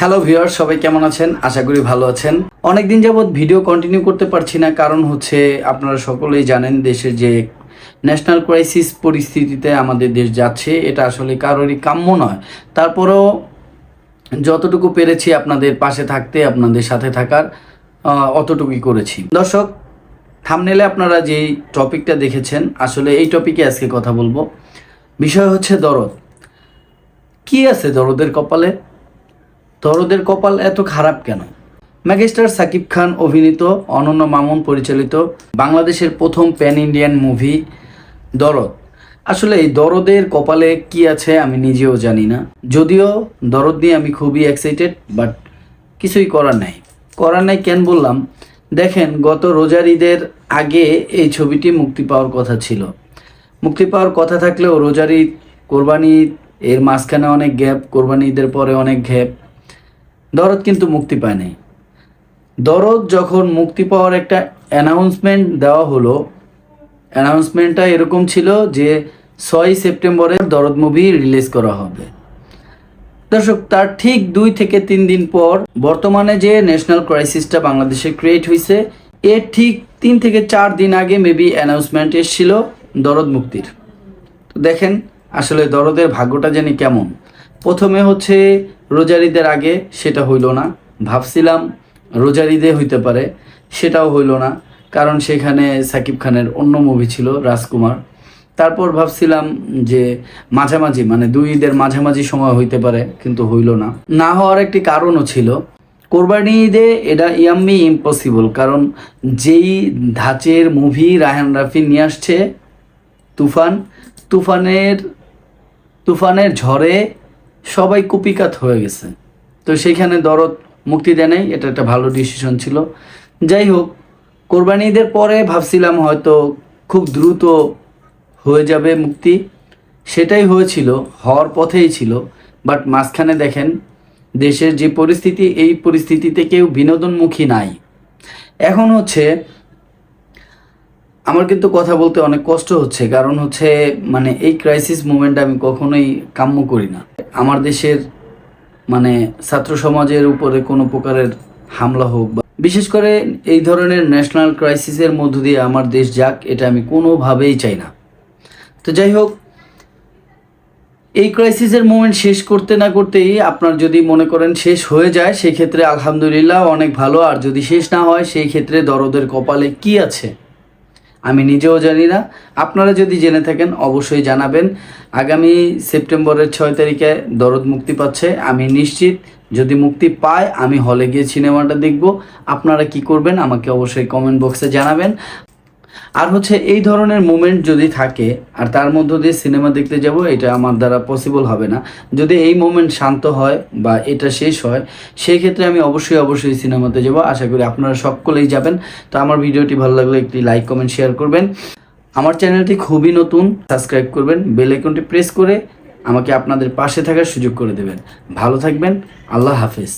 Hello viewer সবাই কেমন আছেন? আশা করি ভালো আছেন। অনেকদিন যাবৎ ভিডিও কন্টিনিউ করতে পারছি না, কারণ হচ্ছে আপনারা সকলেই জানেন দেশের যে ন্যাশনাল ক্রাইসিস পরিস্থিতিতে আমাদের দেশ যাচ্ছে, এটা আসলে কারোরই কাম্য নয়। তারপরেও যতটুকু পেরেছি আপনাদের পাশে থাকতে, আপনাদের সাথে থাকার অতটুকুই করেছি। দর্শক থামনেলে আপনারা যেই টপিকটা দেখেছেন, আসলে এই টপিকে আজকে কথা বলব। বিষয় হচ্ছে দরদ। কি আছে দরদের কপালে? দরদের কপাল এত খারাপ কেন? ম্যাগেস্টার সাকিব খান অভিনীত অনন্য মামুন পরিচালিত বাংলাদেশের প্রথম প্যান ইন্ডিয়ান মুভি দরদ। আসলে এই দরদের কপালে কি আছে আমি নিজেও জানি না। যদিও দরদ নিয়ে আমি খুবই এক্সাইটেড বাট কিছুই করার নাই। করার নাই কেন বললাম? দেখেন, গত রোজার ঈদের আগে এই ছবিটি মুক্তি পাওয়ার কথা ছিল। মুক্তি পাওয়ার কথা থাকলেও রোজার ঈদ, কোরবানি ঈদ, এর মাঝখানে অনেক গ্যাপ কোরবানি ঈদের পরে অনেক গ্যাপ দরদ কিন্তু মুক্তি পায় নাই। দরদ যখন মুক্তি পাওয়ার একটা অ্যানাউন্সমেন্ট দেওয়া হলো অ্যানাউন্সমেন্টটা এরকম ছিল যে ছয় সেপ্টেম্বরে দরদ মুভি রিলিজ করা হবে। দর্শক, তার ঠিক দুই থেকে তিন দিন পর বর্তমানে যে ন্যাশনাল ক্রাইসিসটা বাংলাদেশে ক্রিয়েট হয়েছে এর ঠিক তিন থেকে চার দিন আগে মেবি অ্যানাউন্সমেন্ট এসেছিল দরদ মুক্তির। তো দেখেন, আসলে দরদের ভাগ্যটা জানি কেমন। প্রথমে হচ্ছে রোজার ঈদের আগে সেটা হইল না। ভাবছিলাম রোজার ঈদে হইতে পারে, সেটাও হইল না, কারণ সেখানে সাকিব খানের অন্য মুভি ছিল, রাজকুমার। তারপর ভাবছিলাম যে মাঝামাঝি মানে দুই ঈদের মাঝামাঝি সময় হইতে পারে, কিন্তু হইল না। না হওয়ার একটি কারণও ছিল, কোরবানি ঈদে এটা ইয়াম্মি ইম্পসিবল কারণ যেই ধাঁচের মুভি রায়হান রাফি নিয়ে আসছে, তুফান, তুফানের তুফানের ঝড়ে সবাই কুপিকাত হয়ে গেছে। তো সেইখানে দরদ মুক্তি দেয় নাই, এটা একটা ভালো ডিসিশন ছিল। যাই হোক, কোরবানি ঈদের পরে ভাবছিলাম হয়তো খুব দ্রুত হয়ে যাবে মুক্তি। সেটাই হয়েছিল, হওয়ার পথেই ছিল। বাট মাঝখানে দেখেন, দেশের যে পরিস্থিতি, এই পরিস্থিতিতে কেউ বিনোদনমুখী নাই। এখন হচ্ছে, আমার কিন্তু কথা বলতে অনেক কষ্ট হচ্ছে। কারণ হচ্ছে মানে এই ক্রাইসিস মুভমেন্ট আমি কখনোই কাম্য করি না। আমার দেশের মানে ছাত্র সমাজের উপরে কোনো প্রকারের হামলা হোক বা, বিশেষ করে এই ধরনের ন্যাশনাল ক্রাইসিসের মধ্য দিয়ে আমার দেশ যাক, এটা আমি কোনোভাবেই চাই না। তো যাই হোক, এই ক্রাইসিসের মোমেন্ট শেষ করতে না করতেই আপনার যদি মনে করেন শেষ হয়ে যায় সেই ক্ষেত্রে আলহামদুলিল্লাহ অনেক ভালো। আর যদি শেষ না হয়, সেই ক্ষেত্রে দরদের কপালে কি আছে? আমি নিজেও জানি না। আপনারা যদি জেনে থাকেন, অবশ্যই জানাবেন। আগামী সেপ্টেম্বরের ছয় তারিখে দরদ মুক্তি পাচ্ছে। আমি নিশ্চিত, যদি মুক্তি পায় আমি হলে গিয়ে সিনেমাটা দেখব। আপনারা কি করবেন, আমাকে অবশ্যই কমেন্ট বক্সে জানাবেন। আর হচ্ছে এই ধরনের মুমেন্ট যদি থাকে, আর তার মধ্য দিয়ে সিনেমা দেখতে যাব, এটা আমার দ্বারা পসিবল হবে না। যদি এই মোমেন্ট শান্ত হয় বা এটা শেষ হয় সেই ক্ষেত্রে আমি অবশ্যই অবশ্যই সিনেমাতে যাব। আশা করি আপনারা সকলেই যাবেন। তো আমার ভিডিওটি ভালো লাগলে একটি লাইক কমেন্ট শেয়ার করবেন। আমার চ্যানেলটি খুবই নতুন সাবস্ক্রাইব করবেন বেল আইকনটি প্রেস করে আমাকে আপনাদের পাশে থাকার সুযোগ করে দেবেন। ভালো থাকবেন, আল্লাহ হাফেজ।